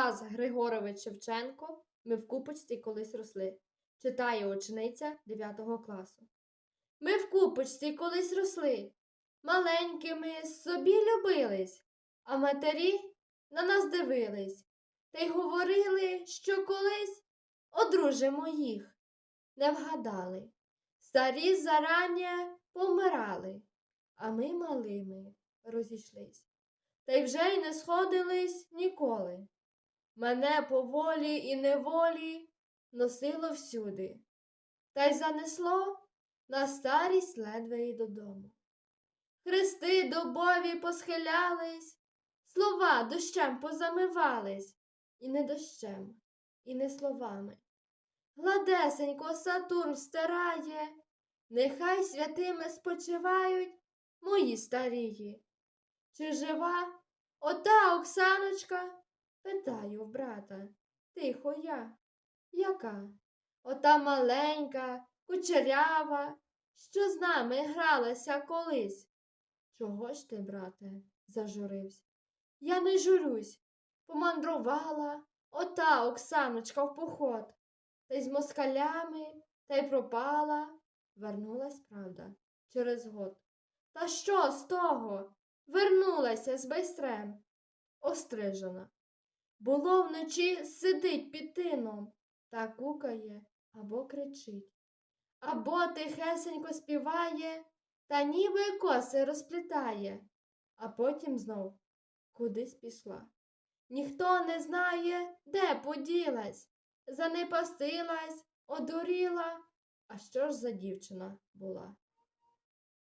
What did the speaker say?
Тарас Григорович Шевченко ми в купочці колись росли. Читає учениця 9 класу. Ми в купочці колись росли. Маленькими собі любились, а матері на нас дивились та й говорили, що колись одружимо їх. Не вгадали. Старі зарання помирали, а ми малими розійшлись. Та й вже й не сходились ніколи. Мене поволі і неволі носило всюди, та й занесло на старість ледве й додому. Хрести добові посхилялись, слова дощем позамивались, і не дощем, і не словами. Гладесенько Сатурн стирає, нехай святими спочивають мої старії. Чи жива ота Оксаночка? Питаю в брата. Тихо я. Яка? Ота маленька, кучерява, що з нами гралася колись. Чого ж ти, брате, зажурився? Я не журюсь. Помандрувала ота Оксаночка в поход. Та й з москалями, та й пропала. Вернулась, правда, через год. Та що з того? Вернулася з байстрем, острижена. Було вночі сидить під тином та кукає або кричить, або тихесенько співає та ніби коси розплітає, а потім знов кудись пішла. Ніхто не знає, де поділась, занепастилась, одуріла. А що ж за дівчина була?